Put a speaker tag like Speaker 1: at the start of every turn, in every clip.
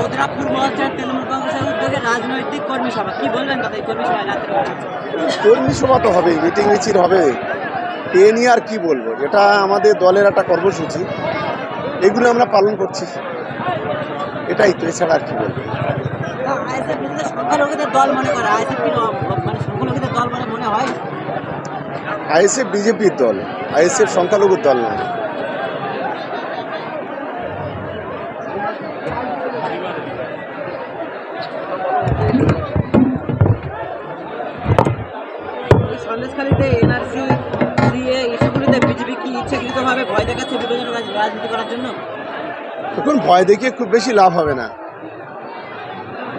Speaker 1: বদরাপুর মহাশয় তৃণমূল কংগ্রেসের উদ্যোগে রাজনৈতিক কর্মী সভা। কি দাদা এই কর্মী সভায় রাত্রে
Speaker 2: কর্মী সভা তো হবে মিটিং মিছিল হবে। এ নিয়ে আর কি বলব? এটা আমাদের দলের একটা কর্মসূচি। এগুলো আমরা পালন করছি। এটাই তো এছাড়া আর কি বলব?
Speaker 1: আইএসএফ মনে আইএসএফ ন-
Speaker 2: বিজেপির দল আইএসএফ সংখ্যালঘুর দল নয়
Speaker 1: ভয়
Speaker 2: এখন ভয় দেখিয়ে খুব বেশি লাভ হবে না।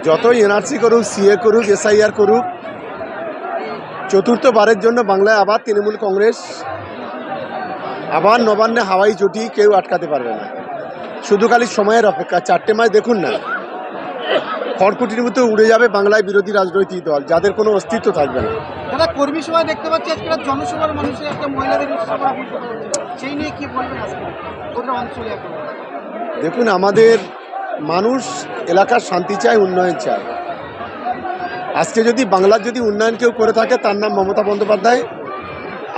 Speaker 2: যতই এনআরসি করুক সিএ করুক এসআইআর করুক, চতুর্থবারের জন্য বাংলায় আবার তৃণমূল কংগ্রেস, আবার নবান্নে হাওয়াই চটি কেউ আটকাতে পারবে না। শুধু খালি সময়ের অপেক্ষা, চারটে মাস দেখুন না। খড়কুটির মতো উড়ে যাবে বাংলায় বিরোধী রাজনৈতিক দল যাদের কোনো অস্তিত্ব থাকবে না।
Speaker 3: দাদা কর্মী সভায় দেখতে পাচ্ছি আজকে জনসভার মানুষের একটা মহিলাদের। সেই নিয়ে কি বলবেন আজকে? অঞ্চলে
Speaker 2: দেখুন আমাদের মানুষ এলাকার শান্তি চায় উন্নয়ন চায়। আজকে যদি বাংলার যদি উন্নয়ন কেউ করে থাকে তার নাম মমতা বন্দ্যোপাধ্যায়।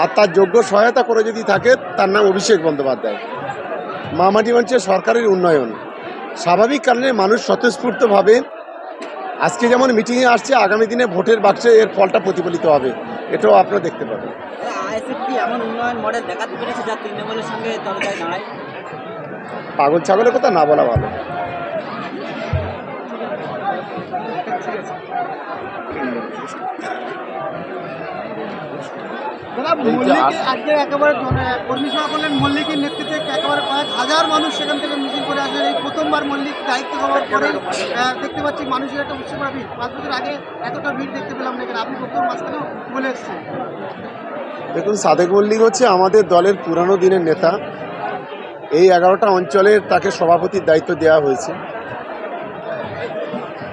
Speaker 2: আর তার যোগ্য সহায়তা করে যদি থাকে তার নাম অভিষেক বন্দ্যোপাধ্যায়। মামাটি মানুষের সরকারের উন্নয়ন। স্বাভাবিক কারণে মানুষ স্বতঃস্ফূর্তভাবে আজকে যেমন মিটিংয়ে আসছে আগামী দিনে ভোটের বাক্সে এর ফলটা প্রতিফলিত হবে। এটাও আপনারা দেখতে পাবেন। পাগল ছাগলের কথা না বলা ভালো।
Speaker 3: আজকে একেবারে জন- কর্মী সভা করলেন মল্লিকের নেতৃত্বে একেবারে হাজার মানুষ সেখান থেকে মিছিল করে আসলেন। এই প্রথমবার মল্লিক দায়িত্ব পাওয়ার পরে দেখতে পাচ্ছি মানুষের একটা উৎসব ভিড়। পাঁচ বছর আগে এতটা ভিড় দেখতে পেলাম না এখানে। আপনি প্রথম মাঝখানেও বলে এসছেন।
Speaker 2: দেখুন, সাদেক মল্লিক হচ্ছে আমাদের দলের পুরানো দিনের নেতা। এই এগারোটা অঞ্চলের তাকে সভাপতির দায়িত্ব দেওয়া হয়েছে।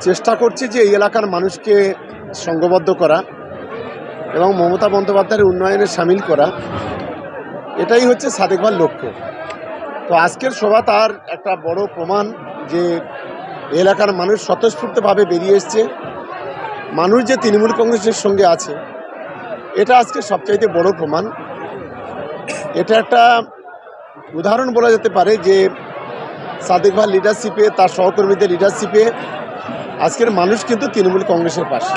Speaker 2: চেষ্টা করছি যে এই এলাকার মানুষকে সংঘবদ্ধ করা এবং মমতা বন্দ্যোপাধ্যায়ের উন্নয়নে সামিল করা। এটাই হচ্ছে সাদেকবার লক্ষ্য তো আজকের সভা তার একটা বড় প্রমাণ যে এলাকার মানুষ স্বতঃস্ফূর্তভাবে বেরিয়ে এসছে। মানুষ যে তৃণমূল কংগ্রেসের সঙ্গে আছে, এটা আজকে সবচাইতে বড় প্রমাণ। এটা একটা উদাহরণ বলা যেতে পারে যে সাদেক ভাই লিডারশিপে তার সহকর্মীদের লিডারশিপে আজকের মানুষ কিন্তু তৃণমূল কংগ্রেসের পাশে।